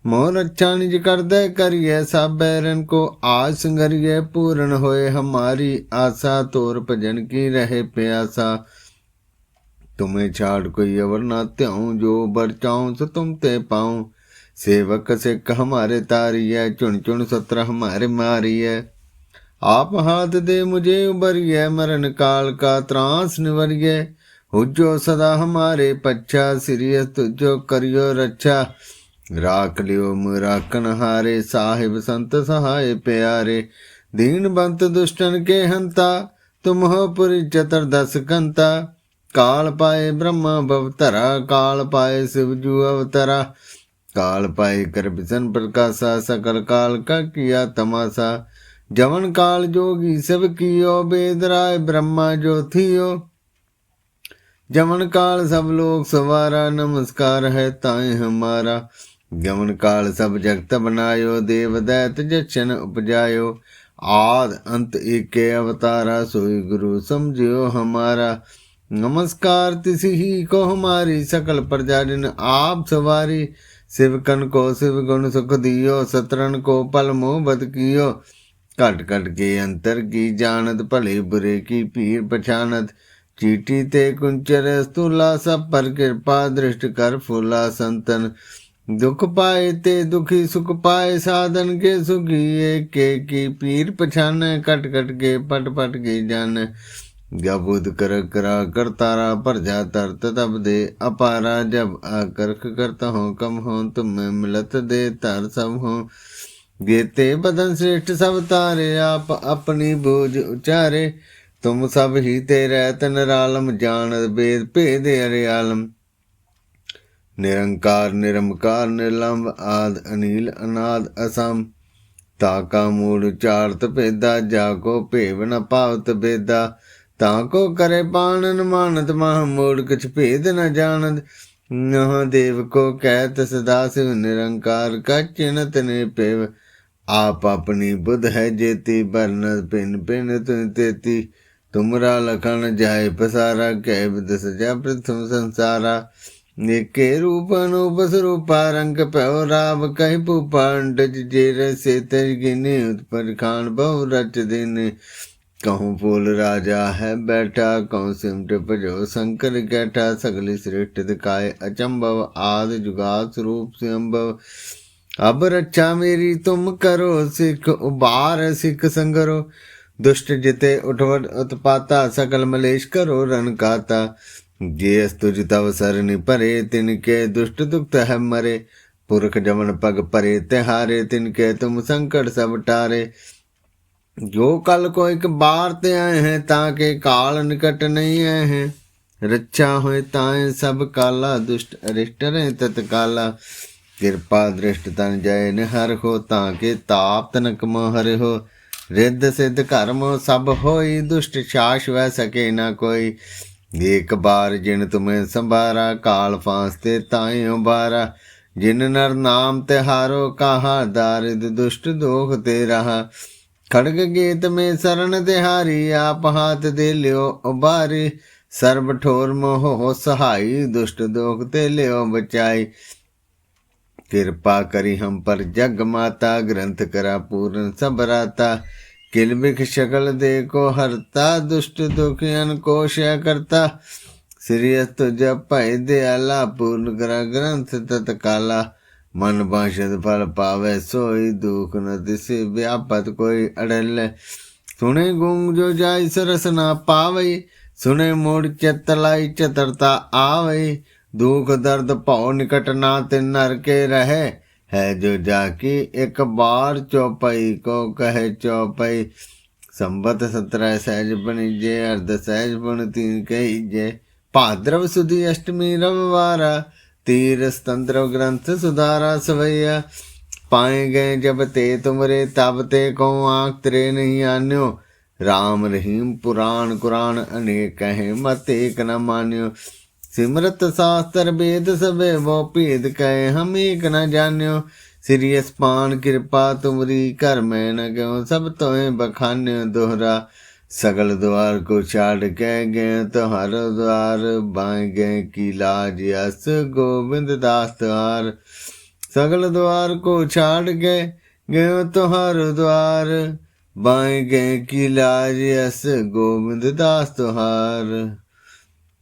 करतारा मोर अच्छा निज कर दे करिए सब बैरन को आज संगरिए पूर्ण होए हमारी आशा तोर भजन की रहे प्यासा तुम्हें छाड़ कोई अवर ना त्याऊं जो बरचाऊं सो तुम ते पाऊं सेवक सिख हमारे तारी है चुन चुन सत्र हमारे मारी है आप हाथ दे मुझे उबरिए मरण काल का त्रास निवरिए हुजो सदा हमारे पच्छा सिरियस तुझो करियो रक्षा ਰਾਖ ਲਿਓ ਮੁਰਾਕਨ ਹਾਰੇ, ਸਾਹਿਬ ਸੰਤ ਸਹਾਏ ਪਿਆਰੇ। ਦੀਨਬੰਤ ਦੁਸ਼ਟਨ ਕੇ ਹੰਤਾ ਤੁਮ ਹੋ ਪੁਰੀ ਚਤਰ ਦਸ ਕੰਤਾ। ਕਾਲ ਪਾਏ ਬ੍ਰਹਮਾ ਬਵਤਰਾ ਕਾਲ ਪਾਏ ਸਿਵਜੂ ਅਵਤਰਾ। ਕਾਲ ਪਾਏ ਕਰਬਿਸਨ ਪ੍ਰਕਾਸ਼ਾ, ਸਕਲ ਕਾਲ ਕਾ ਕੀਆ ਤਮਾਸਾ। ਜਵਨ ਕਾਲ ਜੋਗੀ ਸਭ ਕੀਓ ਬੇਦਰਾਏ ਬ੍ਰਹਮਾ ਜੋਥੀਓ ਜਵਨ ਕਾਲ ਸਭ ਲੋਕ ਸਵਾਰਾ, ਨਮਸਕਾਰ ਹੈ ਤਾਏ ਹਮਾਰਾ। है ताए हमारा जमन काल सब जगत बनायो देव दैत जक्षण उपजायो आद अंत एक अवतारा सोई गुरु समझियो हमारा नमस्कार तिसी ही को हमारी सकल प्रजाजन आप सवारी शिवकन को शिव गुण सुख दियो सतरन को पल मोह बद कियो ਘਟ ਘਟ ਕੇ ਅੰਤਰ ਕੀ ਜਾਣਤ ਭਲੇ ਬੁਰੇ ਕੀ ਪੀਰ ਪਛਾਨਤ ਚੀਟੀ ਤੇ ਕੁੰਚਰ ਸਤੂਲਾ ਸਭ ਪਰ ਕਿਰਪਾ ਦ੍ਰਿਸ਼ਟ ਕਰ ਫੁਲਾ ਸੰਤਨ ਦੁਖ ਪਾਏ ਤੇ ਦੁਖੀ ਸੁਖ ਪਾਏ, ਸਾਧਨ ਕੇ ਸੁਖੀਏ ਕੇ ਕੀ ਪੀਰ ਪਛਾਨ, ਕਟ ਕਟ ਕੇ ਪਟ ਪਟ ਕੇ ਜਾਣ ਜਬੁਦ ਕਰ ਕਰਾ ਕਰਤਾਰਾ ਪਰ ਜਾ ਤਰਤ ਤਬ ਦੇ ਅਪਾਰਾ ਜਬ ਆਕਰਖ ਕਰਤਾ ਹੂੰ, ਕਮ ਹੂੰ, ਤੁਮ ਮਿਲਤ ਦੇ ਤਰ ਸਭ ਹੂੰ। ਗੀਤੇ ਬਦਨ ਸ੍ਰੇਸ਼ਟ ਸਭ ਤਾਰੇ, ਆਪ ਆਪਣੀ ਬੋਝ ਉਚਾਰੇ। ਤੁਮ ਸਭ ਹੀ ਤੇ ਰਹਿਤ ਨਰਾਲਮ ਜਾਣ ਬੇਦ ਭੇਦ ਅਰਿਆਲਮ। ਨਿਰੰਕਾਰ ਨਿਰਮਕਾਰ ਨਿਲੰਬ ਆਦ, ਅਨੀਲ ਅਨਾਦ ਅਸਮ ਤਾ ਕਾ ਮੂਲ ਚਾਰਤ ਭੇਦਾ, ਜਾ ਕੋ ਭੇਵ ਨ ਪਾਵਤ ਭੇਦਾ। ਤਾ ਕੋ ਕਰੇ ਪਾਣਨ ਮਾਨਤ, ਮਹ ਮੂਲ ਕਿਛ ਭੇਦ ਨ ਜਾਣਦ। ਨਹ ਦੇਵ ਕੋ ਕਹਿਤ ਸਦਾ ਸਿਵ ਨਿਰੰਕਾਰ ਕਾ ਚਿਨਤ ਨੇ ਪੇਵ। ਆਪ ਆਪਣੀ ਬੁਧ ਹੈ ਜੇਤੀ, ਬਰਨ ਪਿੰਨ ਪਿੰਨ ਤੁਨ ਤੇਤੀ। ਤੁਮਰਾ ਲਖਣ ਜਾਏ ਪਸਾਰਾ, ਕਹਿ ਬਿਦ ਜਾ ਪ੍ਰਥਮ ਸੰਸਾਰਾ। निके रूप अनूप स्वरूपा रंग पयो राव कहि पुपांड जेर से तेज गिने उत्पर खान बहु रच दिन कहूँ फूल राजा है बैठा कहूँ सिमट भजो शंकर कैठा सगली श्रेष्ठ दिखाए अचंभव आदि जुगात स्वरूप से अम्भव अब रक्षा मेरी तुम करो सिख उबार सिख संगरो दुष्ट जिते उठवट उत्पाता सकल मलेश करो रन काता ਜੇ ਅਸਤੁਜ ਤਵ ਸਰਨਿ ਭਰੇ, ਤਿਨ ਕੇ ਦੁਸ਼ਟ ਦੁਖਤ ਹੈ ਮਰੇ। ਪੁਰਖ ਜਮਨ ਪਗ ਭਰੇ, ਤਿਹਾਰੇ, ਤਿਨ ਕੇ ਤੁਮ ਸੰਕਟ ਸਭ ਟਾਰੇ। ਜੋ ਕਲ ਕੋ ਇੱਕ ਬਾਰ ਤੇ ਆਏ ਹੈ, ਤਾਂ ਕਿ ਕਾਲ ਨਿਕਟ ਨਹੀਂ ਆਏ ਹੈ। ਰੱਛਾ ਹੋਏ ਤਾਂ ਸਭ ਕਾਲਾ, ਦੁਸ਼ਟ ਅਰਿਸ਼ਟ ਰਹਿ ਤਤਕਾਲਾ। ਕਿਰਪਾ ਦ੍ਰਿਸ਼ਟ ਤਨ ਜੈ ਨਿਹਰ ਹੋ, ਤਾਂ ਕਿ ਤਾਪ ਤਨ ਕਮ ਹਰਿ ਹੋ। ਰਿੱਧ ਸਿੱਧ ਕਰਮ ਸਭ ਹੋਈ, ਦੁਸ਼ਟ ਸ਼ਾਸ਼ ਵੈ ਸਕੇ ਨਾ ਕੋਈ। ਏਕ ਬਾਰ ਜਿਨ ਤੁਮੇ ਸੰਭਾਰਾ, ਕਾਲ ਫਾਂਸ ਤੇ ਤਾਏ ਉਬਾਰਾ ਜਿਨ ਨਰ ਨਾਮ ਤੇ ਹਾਰੋ ਕਹਾ ਦਾਰਿਦ ਦੁਸ਼ਟ ਦੋਖ ਤੇ ਰਹਾ। ਖੜਗ ਗੀਤ ਮੇ ਸਰਨ ਤਿਹਾਰੀ ਆਪ ਹਾਥ ਦੇ ਲਿਓ ਉਬਾਰੀ ਸਰਬ ਠੋਰ ਮੋਹ ਸਹਾਈ, ਦੁਸ਼ਟ ਦੋਖ ਤੇ ਲਿਓ ਬਚਾਈ। ਕਿਰਪਾ ਕਰੀ ਹਮ ਪਰ ਜਗ ਮਾਤਾ, ਗ੍ਰੰਥ ਕਰਾ ਪੂਰਨ ਸਬਰਾਤਾ ਰਾਤਾ ਕਿਲ ਬਿਖ ਸ਼ਕਲ ਦੇ ਕੋ ਹਰਤਾ ਦੁਸ਼ਟ ਦੁਖਿਆਨ ਕੋ ਸ਼ਿਆ ਕਰਤਾ ਸ੍ਰੀ ਤੁਜ ਭੈ ਦੇ ਆਲਾ ਪੂਰਨ ਕਰਾ ਗ੍ਰੰਥ ਤਤ ਕਾਲਾ ਮਨ ਬਾਸ਼ਦ ਫਲ ਪਾਵੇ ਸੋਈ ਦੁਖ ਨ ਦਿਸੇ ਵਿਆਪਤ ਕੋਈ ਅੜਲ ਸੁਣੇ ਗੁੰਗ ਜੋ ਜਾਈ ਸਰਸ ਨਾ ਪਾਵੇ ਸੁਣੇ ਮੋੜ ਚਤਲਾਈ ਚਤਰਤਾ ਆਵੇ दुख दर्द भौ निकट ना तिन नर के रहे है जो जाकी एक बार चौपाई को कहे चौपाई संबत सत्रह सहज बनी जे अर्ध सहज बन तीन कही जे भाद्रव सुधी अष्टमी रविवारा तीर स्तंत्र ग्रंथ सुधारा सवैया पाए गए जब ते तुमरे तब ते को आंख तेरे नहीं आन्यो राम रहीम पुराण कुरान अनेक कहे मत एक न मान्यो ਸਿਮਰਤ ਸਾਸਤਰ ਵੇਦ ਸਵੇ ਵੋ ਭੇਦ ਕਹੇ, ਹਮ ਏਕ ਨ ਜਾਣਿਓ। ਸ੍ਰੀ ਅਸਪਾਨ ਕਿਰਪਾ ਤੁਮਰੀ ਘਰ ਮੈਂ ਨ ਗਿਓ, ਸਭ ਤੋਏ ਬਖਾਨਿਓ ਦੋਹਰਾ। ਸਗਲ ਦਵਾਰ ਕੋ ਛਾੜ ਕੇ ਗਏ ਤੁਹਾਰ ਦਵਾਰ ਬਾਏ ਗਏ ਕੀ ਲਾਜ ਅਸ ਗੋਬਿੰਦ ਦਾਸ ਤੁਹਾਰ। ਸਗਲ ਦਵਾਰ ਕੋ ਛਾੜ ਕੇ ਗਏ ਤੁਹਾਰ ਦਵਾਰ ਬਾਏ ਗਏ ਕੀ ਲਾਜ ਅਸ ਗੋਬਿੰਦ ਦਾਸ ਤੁਹਾਰ।